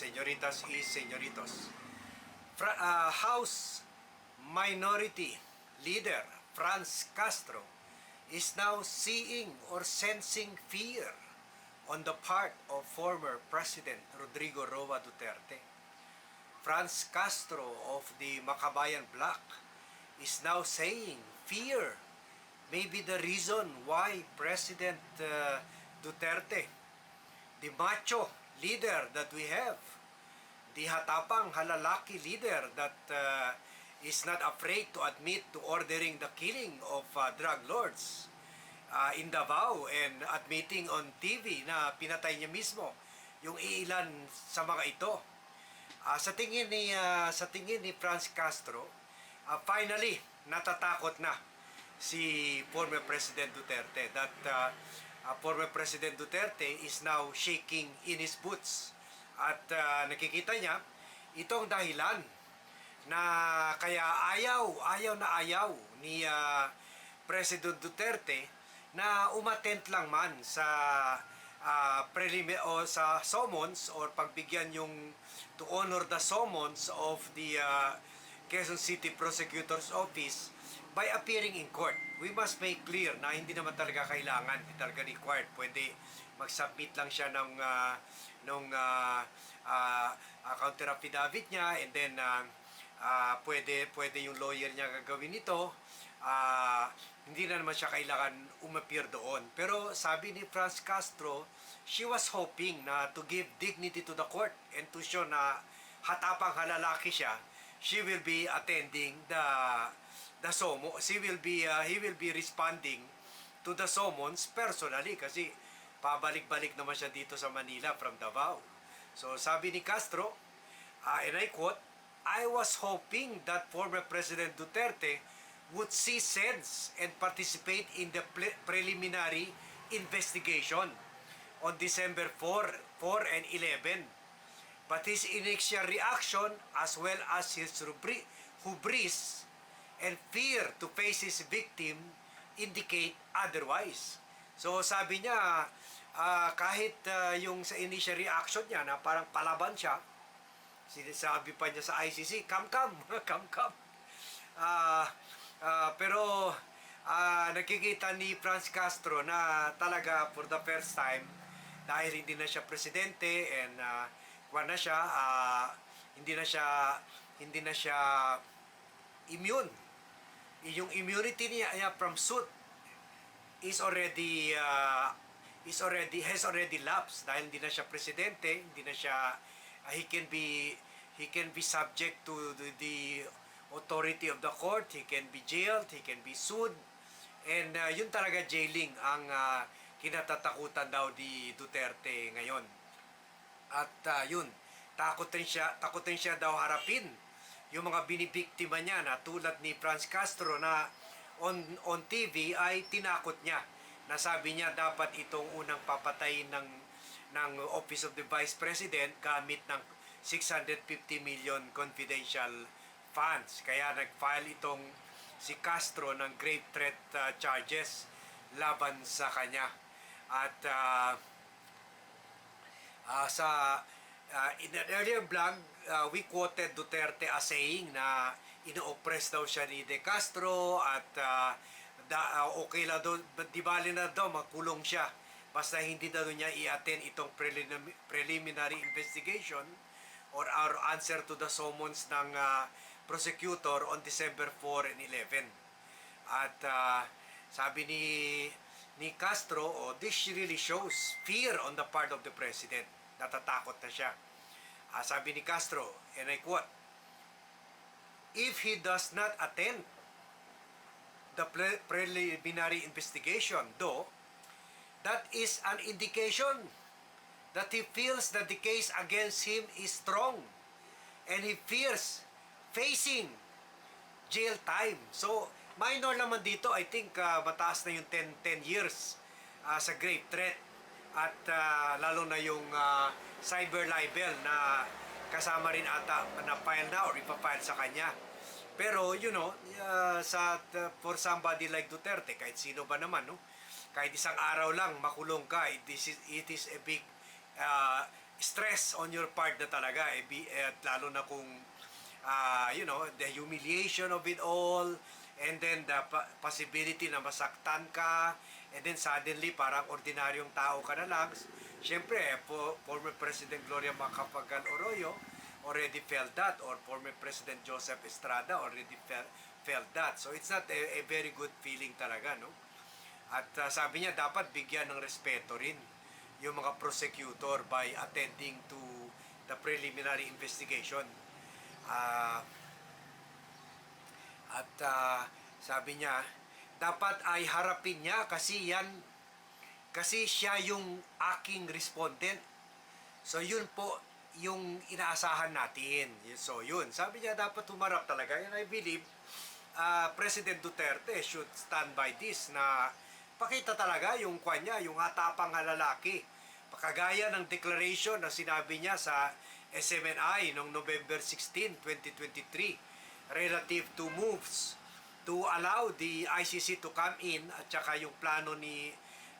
señoras y señoritos. Fra- uh, House Minority Leader Franz Castro is now seeing or sensing fear on the part of former President Rodrigo Roa Duterte. Franz Castro of the Makabayan Bloc is now saying fear may be the reason why President uh, Duterte, the macho leader that we have, the hatapang halalaki leader that uh, is not afraid to admit to ordering the killing of uh, drug lords uh, in Davao and admitting on TV na pinatay niya mismo yung iilan sa mga ito. Ah, sa tingin ni ah, sa tingin ni Franz Castro, ah, finally natatakot na si former President Duterte that ah, ah, former President Duterte is now shaking in his boots. At ah, nakikita niya itong dahilan na kaya ayaw, ayaw na ayaw ni ah, President Duterte na umatent lang man sa ah, prelimi o sa summons or pagbigyan yung to honor the summons of the ah, Quezon City Prosecutor's Office by appearing in court. We must make clear na hindi naman talaga kailangan, hindi talaga required. Pwede mag-submit lang siya ng ah, nung ah, ah, counter affidavit niya and then ah, ah, pwede pwede yung lawyer niya gagawin ito. Ah, hindi na naman siya kailangan umappear doon. Pero sabi ni Franz Castro, she was hoping na to give dignity to the court and to show na hatapang halalaki siya, she will be attending the the somo. She will be uh, he will be responding to the summons personally kasi pabalik-balik naman siya dito sa Manila from Davao. So sabi ni Castro, uh, and I quote, I was hoping that former President Duterte would see sense and participate in the pre- preliminary investigation on December 4, 4 and 11. But his initial reaction as well as his hubris and fear to face his victim indicate otherwise. So sabi niya, ah, kahit ah, yung sa initial reaction niya na parang palaban siya, sinasabi pa niya sa ICC, come come, come come. Ah, ah, pero ah, nakikita ni Franz Castro na talaga for the first time dahil hindi na siya presidente and uh, na siya ah, hindi na siya hindi na siya immune. Yung immunity niya niya from suit is already uh, is already has already lapsed dahil hindi na siya presidente hindi na siya uh, he can be he can be subject to the, the authority of the court he can be jailed he can be sued. And uh, yun talaga jailing ang uh, kinatatakutan daw di Duterte ngayon at uh, yun takot rin siya takot rin siya daw harapin yung mga binibiktima niya na tulad ni Franz Castro na on on TV ay tinakot niya. Nasabi niya dapat itong unang papatayin ng ng Office of the Vice President gamit ng 650 million confidential funds. Kaya nag-file itong si Castro ng grave threat uh, charges laban sa kanya. At uh, Ah, sa ah, in an earlier vlog, ah, we quoted Duterte as saying na ino-oppress daw siya ni De Castro at ah, da, ah, okay lang daw, di bali na daw makulong siya basta hindi daw niya i-attend itong prelim- preliminary investigation or our answer to the summons ng ah, prosecutor on December 4 and 11. At ah, sabi ni ni Castro, oh, this really shows fear on the part of the president. Natatakot na siya. Ah, sabi ni Castro, and I quote, If he does not attend the pre- preliminary investigation, though, that is an indication that he feels that the case against him is strong and he fears facing jail time. So, minor naman dito, I think uh, mataas na yung 10, 10 years uh, sa grave threat. At uh, lalo na yung uh, cyber libel na kasama rin ata na file na or ipafile sa kanya. Pero, you know, uh, sa, for somebody like Duterte, kahit sino ba naman, no? kahit isang araw lang makulong ka, it is, it is a big uh, stress on your part na talaga. Eh, at lalo na kung, uh, you know, the humiliation of it all, and then the possibility na masaktan ka, and then suddenly parang ordinaryong tao ka na lang. Siyempre, po, former President Gloria Macapagal Oroyo already felt that, or former President Joseph Estrada already felt, felt that. So it's not a, a very good feeling talaga, no? At uh, sabi niya, dapat bigyan ng respeto rin yung mga prosecutor by attending to the preliminary investigation. Ah... At ah, sabi niya, dapat ay harapin niya kasi yan, kasi siya yung aking respondent. So yun po yung inaasahan natin. So yun, sabi niya dapat humarap talaga. And I believe ah, President Duterte should stand by this na pakita talaga yung kanya, yung atapang na lalaki. Pakagaya ng declaration na sinabi niya sa SMNI noong November 16, 2023 relative to moves to allow the ICC to come in at saka yung plano ni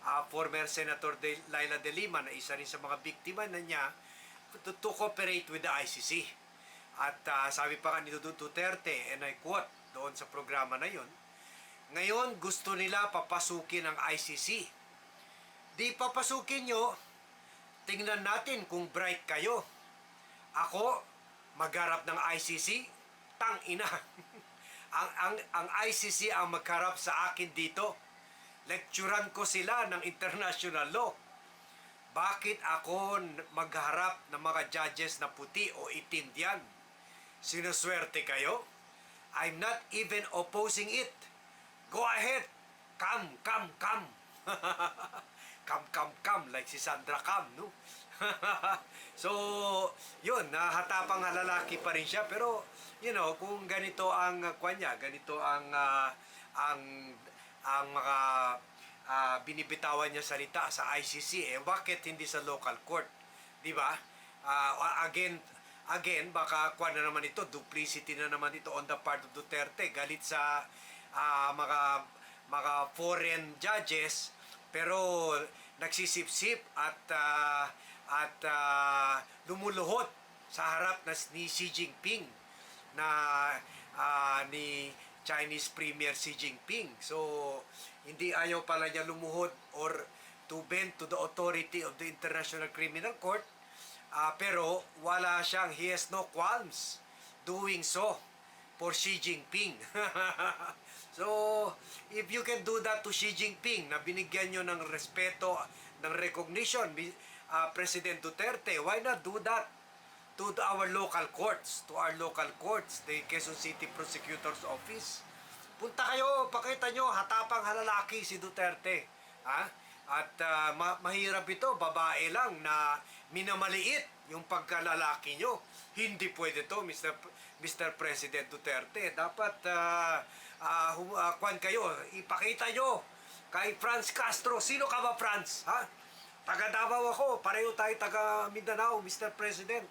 ah, former Senator de, Laila de Lima na isa rin sa mga biktima na niya to, to cooperate with the ICC. At ah, sabi pa ni Dudut Duterte, and I quote doon sa programa na yon, ngayon gusto nila papasukin ang ICC. Di papasukin nyo, tingnan natin kung bright kayo. Ako, magharap ng ICC, tang ina. ang, ang, ang ICC ang magharap sa akin dito. Lecturan ko sila ng international law. Bakit ako magharap ng mga judges na puti o itim diyan? Sinuswerte kayo? I'm not even opposing it. Go ahead. Come, come, come. come, come, come. Like si Sandra Cam, no? so, yun, nahatapang na lalaki pa rin siya. Pero, you know, kung ganito ang uh, kwan niya, ganito ang, ah, ang, ang mga ah, binibitawan niya salita sa ICC, eh, bakit hindi sa local court? Di ba? Ah, again, again, baka kwan na naman ito, duplicity na naman ito on the part of Duterte, galit sa ah, mga mga foreign judges, pero nagsisipsip at ah, at ah, lumuluhod sa harap na ni Xi Jinping na ah, ni Chinese Premier Xi Jinping. So, hindi ayaw pala niya lumuhod or to bend to the authority of the International Criminal Court. Ah, pero wala siyang, he has no qualms doing so for Xi Jinping. so, if you can do that to Xi Jinping, na binigyan nyo ng respeto, ng recognition, ah, President Duterte, why not do that to our local courts, to our local courts, the Quezon City Prosecutor's Office. Punta kayo, pakita nyo, hatapang halalaki si Duterte. Ha? At ah, ma- mahirap ito, babae lang na minamaliit yung pagkalalaki nyo. Hindi pwede to, Mr. P- Mr. President Duterte. Dapat, ah, hum- ah, kwan kayo, ipakita nyo kay Franz Castro. Sino ka ba, Franz? Ha? Taga Davao ako, pareho tayo taga Mindanao, Mr. President.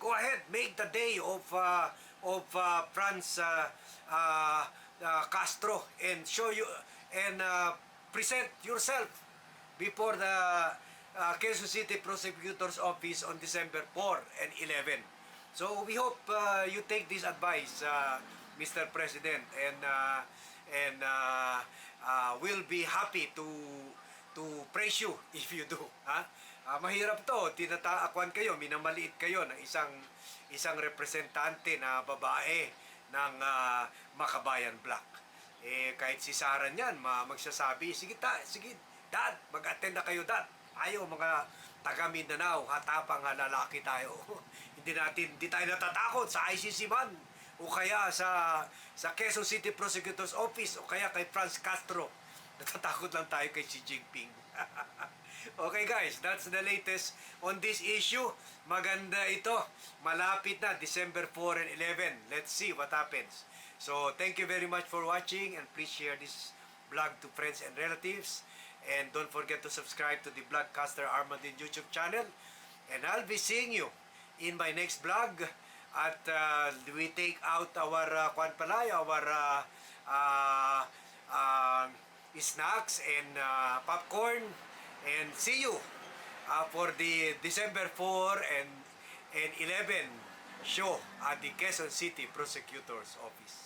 Go ahead, make the day of uh, of uh, Franz uh, uh, uh, Castro and show you and uh, present yourself before the uh, Quezon City Prosecutor's Office on December 4 and 11. So we hope uh, you take this advice, uh, Mr. President, and uh, and uh, uh, we'll be happy to to praise you if you do. Ha? Ah, mahirap to, tinataakuan kayo, minamaliit kayo ng isang isang representante na babae ng ah, Makabayan Black. Eh, kahit si Sara niyan, ma magsasabi, sige ta, sige, dad, mag-attend na kayo, dad. Ayo, mga taga Mindanao, hatapang lalaki tayo. hindi natin, hindi tayo natatakot sa ICC man o kaya sa sa Quezon City Prosecutor's Office o kaya kay Franz Castro. Natatakot lang tayo kay Xi Jinping. okay guys, that's the latest on this issue. Maganda ito. Malapit na, December 4 and 11. Let's see what happens. So, thank you very much for watching and please share this vlog to friends and relatives. And don't forget to subscribe to the Vlogcaster Armadin YouTube channel. And I'll be seeing you in my next vlog. At uh, we take out our, uh, kwan pala, our uh, uh, uh, snacks and uh, popcorn. And see you uh, for the December 4 and, and 11 show at the Quezon City Prosecutor's Office.